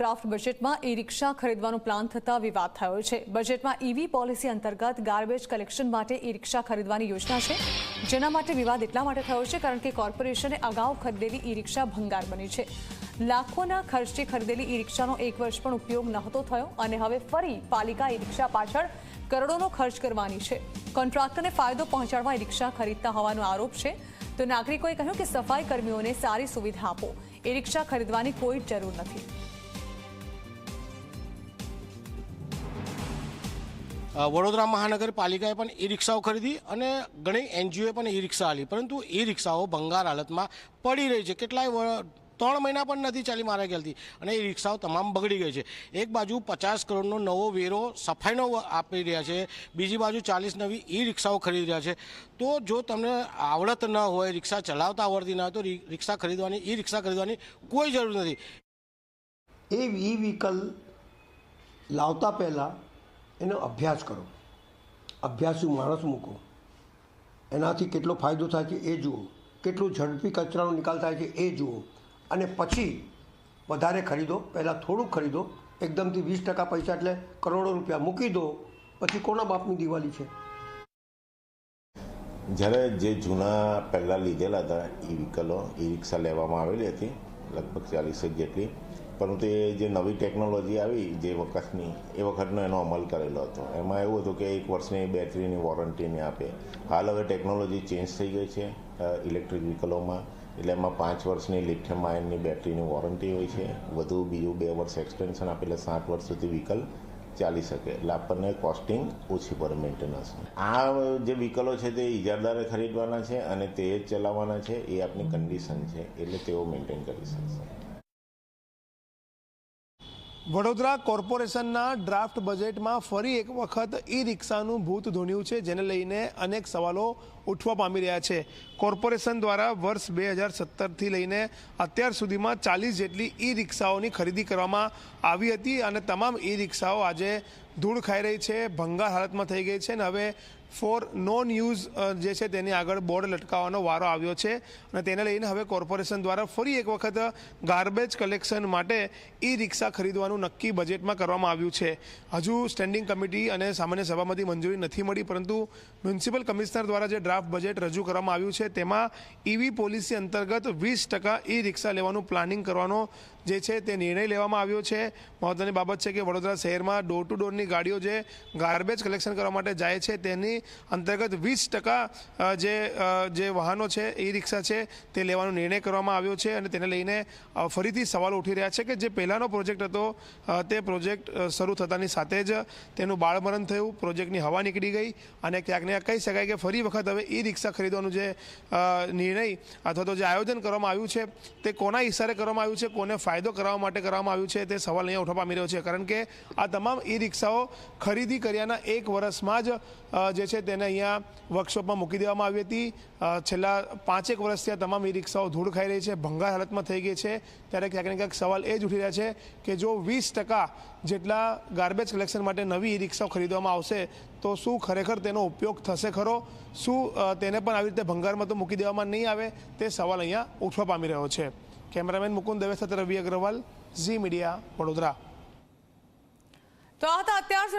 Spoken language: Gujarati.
ડ્રાફ્ટ બજેટમાં ઈ રિક્ષા ખરીદવાનો પ્લાન થતા વિવાદ થયો છે. બજેટમાં ઈવી પોલિસી અંતર્ગત ગાર્બેજ કલેક્શન માટે ઈ રિક્ષા ખરીદવાની યોજના છે. જેના માટે વિવાદ એટલા માટે થયો છે કારણ કે કોર્પોરેશને અગાઉ ખરીદેલી ઈ રિક્ષા ભંગાર બની છે. લાખોના ખર્ચે ખરીદેલી ઈ રિક્ષાનો એક વર્ષ પણ ઉપયોગ નહોતો થયો અને હવે ફરી પાલિકા ઈ રિક્ષા પાછળ કરોડોનો ખર્ચ કરવાની છે. કોન્ટ્રાક્ટરને ફાયદો પહોંચાડવા ઈ રિક્ષા ખરીદતા હોવાનો આરોપ છે. તો નાગરિકોએ કહ્યું કે સફાઈ કર્મીઓને સારી સુવિધા આપો. ઈ રિક્ષા ખરીદવાની કોઈ જરૂર નથી. વડોદરા મહાનગરપાલિકાએ પણ ઈ રિક્ષાઓ ખરીદી અને ઘણી એનજીઓએ પણ ઈ રિક્ષા આલી. પરંતુ ઈ રિક્ષાઓ ભંગાર હાલતમાં પડી રહી છે. કેટલાય ત્રણ મહિના પણ નથી ચાલી મારા ખ્યાલથી. અને એ રિક્ષાઓ તમામ બગડી ગઈ છે. એક બાજુ પચાસ કરોડનો નવો વેરો સફાઈનો આપી રહ્યા છે. બીજી બાજુ ચાલીસ નવી ઈ રિક્ષાઓ ખરીદી રહ્યા છે. તો જો તમને આવડત ન હોય, રિક્ષા ચલાવતા આવડતી ન હોય, તો રિક્ષા ખરીદવાની ઈ રિક્ષા ખરીદવાની કોઈ જરૂર નથી. એ ઈ વ્હીકલ લાવતા પહેલાં એનો અભ્યાસ કરો. અભ્યાસુ માણસ મૂકો. એનાથી કેટલો ફાયદો થાય છે એ જુઓ. કેટલું ઝડપી કચરાનો નિકાલ થાય છે એ જુઓ. અને પછી વધારે ખરીદો. પહેલાં થોડુંક ખરીદો. એકદમથી વીસ ટકા પૈસા એટલે કરોડો રૂપિયા મૂકી દો. પછી કોના બાપની દિવાળી છે? જ્યારે જે જૂના પહેલાં લીધેલા હતા, ઈ વ્હીકલો ઈ રિક્ષા લેવામાં આવેલી હતી, લગભગ ચાલીસ જેટલી. પરંતુ એ જે નવી ટેકનોલોજી આવી જે વખતની, એ વખતનો એનો અમલ કરેલો હતો. એમાં એવું હતું કે એક વર્ષની બેટરીની વોરંટીને આપે. હાલ હવે ટેકનોલોજી ચેન્જ થઈ ગઈ છે ઇલેક્ટ્રિક વ્હીકલોમાં એટલે એમાં પાંચ વર્ષની લિથિયમ આયનની બેટરીની વોરંટી હોય છે. વધુ બીજું બે વર્ષ એક્સટેન્શન આપે સાત વર્ષ સુધી વ્હીકલ ચાલી શકે. એટલે આપણને કોસ્ટિંગ ઓછી પડે મેન્ટેનન્સ આ જે વ્હીકલો છે તે ઇજારદારે ખરીદવાના છે અને તે જ ચલાવવાના છે. એ આપની કન્ડિશન છે. એટલે તેઓ મેન્ટેન કરી શકશે. વડોદરા કોર્પોરેશનના ડ્રાફ્ટ બજેટમાં ફરી એક વખત ઈ રિક્ષાનું ભૂત ધોન્યું છે, જેને લઈને અનેક સવાલો ઉઠવા પામી રહ્યા છે. કોર્પોરેશન દ્વારા વર્ષ બે હજાર સત્તરથી લઈને અત્યાર સુધીમાં ચાલીસ જેટલી ઈ રિક્ષાઓની ખરીદી કરવામાં આવી હતી અને તમામ ઈ રિક્ષાઓ આજે ધૂળ ખાઈ રહી છે, ભંગાર હાલતમાં થઈ ગઈ છે અને હવે ફોર નોન યુઝ જે છે તેની આગળ બોર્ડ લટકાવવાનો વારો આવ્યો છે અને તેને લઈને હવે કોર્પોરેશન દ્વારા ફરી એક વખત ગાર્બેજ કલેક્શન માટે ઈ રિક્ષા ખરીદવાનું નક્કી બજેટમાં કરવામાં આવ્યું છે. હજુ સ્ટેન્ડિંગ કમિટી અને સામાન્ય સભામાંથી મંજૂરી નથી મળી, પરંતુ મ્યુનિસિપલ કમિશનર દ્વારા જે ડ્રાફ્ટ બજેટ રજૂ કરવામાં આવ્યું છે, તેમાં ઈવી પોલિસી અંતર્ગત વીસ ટકા ઈ રિક્ષા લેવાનું પ્લાનિંગ કરવાનો જે છે તે નિર્ણય લેવામાં આવ્યો છે. મહત્વની બાબત છે કે વડોદરા શહેરમાં ડોર ટુ ડોરની ગાડીઓ જે ગાર્બેજ કલેક્શન કરવા માટે જાય છે, તેની અંતર્ગત વીસ ટકા જે જે વાહનો છે ઈ રિક્ષા છે, તે લેવાનો નિર્ણય કરવામાં આવ્યો છે અને તેને લઈને ફરીથી સવાલો ઉઠી રહ્યા છે કે જે પહેલાંનો પ્રોજેક્ટ હતો તે પ્રોજેક્ટ શરૂ થતાની સાથે જ તેનું બાળમરણ થયું, પ્રોજેક્ટની હવા નીકળી ગઈ અને ક્યાંક ને કહી શકાય કે ફરી વખત હવે ઈ રિક્ષા ખરીદવાનું જે નિર્ણય અથવા તો જે આયોજન કરવામાં આવ્યું છે, તે કોના ઇશારે કરવામાં આવ્યું છે, કોને ફાયદો કરાવવા માટે કરવામાં આવ્યું છે, તે સવાલ અહીંયા ઉઠવા પામી રહ્યો છે. કારણ કે આ તમામ ઈ રિક્ષાઓ ખરીદી કર્યાના એક વર્ષમાં જ જે છે તેને અહીંયા વર્કશોપમાં મૂકી દેવામાં આવી હતી. છેલ્લા પાંચેક વર્ષથી આ તમામ ઈ રિક્ષાઓ ધૂળ ખાઈ રહી છે, ભંગાર હાલતમાં થઈ ગઈ છે. ત્યારે ક્યાંક ને ક્યાંક સવાલ એ જ ઉઠી રહ્યા છે કે જો વીસ ટકા જેટલા ગાર્બેજ કલેક્શન માટે નવી ઈ રિક્ષાઓ ખરીદવામાં આવશે, તો શું ખરેખર તેનો ઉપયોગ થશે ખરો? શું તેને પણ આવી રીતે ભંગારમાં તો મૂકી દેવામાં નહીં આવે? તે સવાલ અહીંયા ઉઠવા પામી રહ્યો છે. કેમેરામેન મુકુંદ દવે સાથે રવિ અગ્રવાલ, ઝી મીડિયા વડોદરા. તો આ હતા અત્યાર